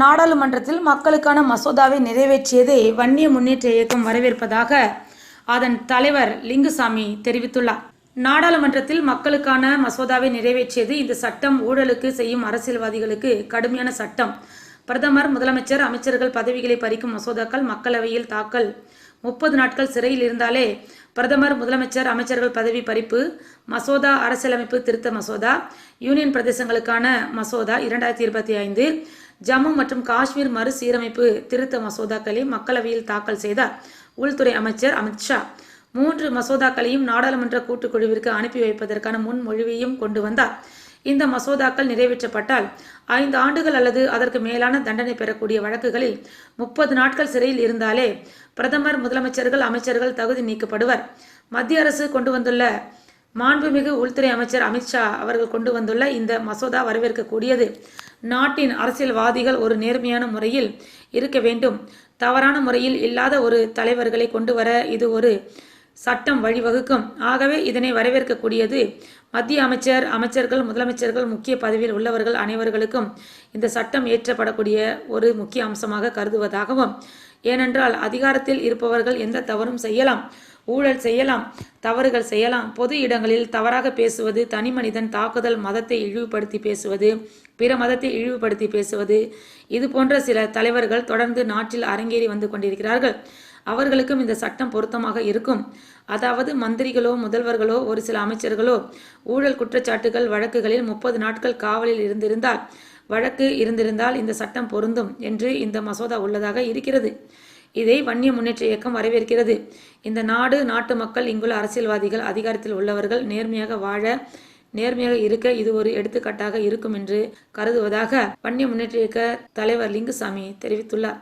நாடாளுமன்றத்தில் மக்களுக்கான மசோதாவை நிறைவேற்றியதை வன்னிய முன்னேற்ற இயக்கம் வரவேற்பதாக அதன் தலைவர் லிங்குசாமி தெரிவித்துள்ளார். நாடாளுமன்றத்தில் மக்களுக்கான மசோதாவை நிறைவேற்றியது இந்த சட்டம் ஊழலுக்கு செய்யும் அரசியல்வாதிகளுக்கு கடுமையான சட்டம். பிரதமர் முதலமைச்சர் அமைச்சர்கள் பதவிகளை பறிக்கும் மசோதாக்கள் மக்களவையில் தாக்கல். முப்பது நாட்கள் சிறையில் இருந்தாலே பிரதமர் முதலமைச்சர் அமைச்சர்கள் பதவி பறிப்பு மசோதா அரசியலமைப்பு திருத்த மசோதா யூனியன் பிரதேசங்களுக்கான மசோதா இரண்டாயிரத்தி இருபத்தி ஐந்து ஜம்மு மற்றும் காஷ்மீர் மறுசீரமைப்பு திருத்த மசோதாக்களை மக்களவையில் தாக்கல் செய்தார் உள்துறை அமைச்சர் அமித்ஷா மூன்று மசோதாக்களையும் நாடாளுமன்ற கூட்டுக்குழுவிற்கு அனுப்பி வைப்பதற்கான முன்மொழிவையும் கொண்டு வந்தார். இந்த மசோதாக்கள் நிறைவேற்றப்பட்டால் ஐந்து ஆண்டுகள் அல்லது அதற்கு மேலான தண்டனை பெறக்கூடிய வழக்குகளில் முப்பது நாட்கள் சிறையில் இருந்தாலே பிரதமர் முதலமைச்சர்கள் அமைச்சர்கள் தகுதி நீக்கப்படுவர். மத்திய அரசு கொண்டு வந்துள்ள மாண்புமிகு உள்துறை அமைச்சர் அமித்ஷா அவர்கள் கொண்டு வந்துள்ள இந்த மசோதா வரவேற்கக்கூடியது. நாட்டின் அரசியல்வாதிகள் ஒரு நேர்மையான முறையில் இருக்க வேண்டும். தவறான முறையில் இல்லாத ஒரு தலைவர்களை கொண்டு வர இது ஒரு சட்டம் வழிவகுக்கும். ஆகவே இதனை வரவேற்கக்கூடியது மத்திய அமைச்சர் அமைச்சர்கள் முதலமைச்சர்கள் முக்கிய பதவியில் உள்ளவர்கள் அனைவர்களுக்கும் இந்த சட்டம் ஏற்றப்படக்கூடிய ஒரு முக்கிய அம்சமாக கருதுவதாகவும் ஏனென்றால் அதிகாரத்தில் இருப்பவர்கள் எந்த தவறும் செய்யலாம் ஊழல் செய்யலாம் தவறுகள் செய்யலாம் பொது இடங்களில் தவறாக பேசுவது தனி மனிதன் தாக்குதல் மதத்தை இழிவுபடுத்தி பேசுவது பிற மதத்தை இழிவுபடுத்தி பேசுவது இது போன்ற சில தலைவர்கள் தொடர்ந்து நாட்டில் அரங்கேறி வந்து கொண்டிருக்கிறார்கள். அவர்களுக்கும் இந்த சட்டம் பொருத்தமாக இருக்கும். அதாவது மந்திரிகளோ முதல்வர்களோ ஒரு சில அமைச்சர்களோ ஊழல் குற்றச்சாட்டுகள் வழக்குகளில் முப்பது நாட்கள் காவலில் இருந்திருந்தால் வழக்கு இருந்திருந்தால் இந்த சட்டம் பொருந்தும் என்று இந்த மசோதா உள்ளதாக இருக்கிறது. இதை வன்னிய முன்னேற்ற இயக்கம் வரவேற்கிறது. இந்த நாடு நாட்டு மக்கள் இங்குள்ள அரசியல்வாதிகள் அதிகாரத்தில் உள்ளவர்கள் நேர்மையாக வாழ நேர்மையாக இருக்க இது ஒரு எடுத்துக்காட்டாக இருக்கும் என்று கருதுவதாக வன்னிய முன்னேற்ற இயக்க தலைவர் லிங்குசாமி தெரிவித்துள்ளார்.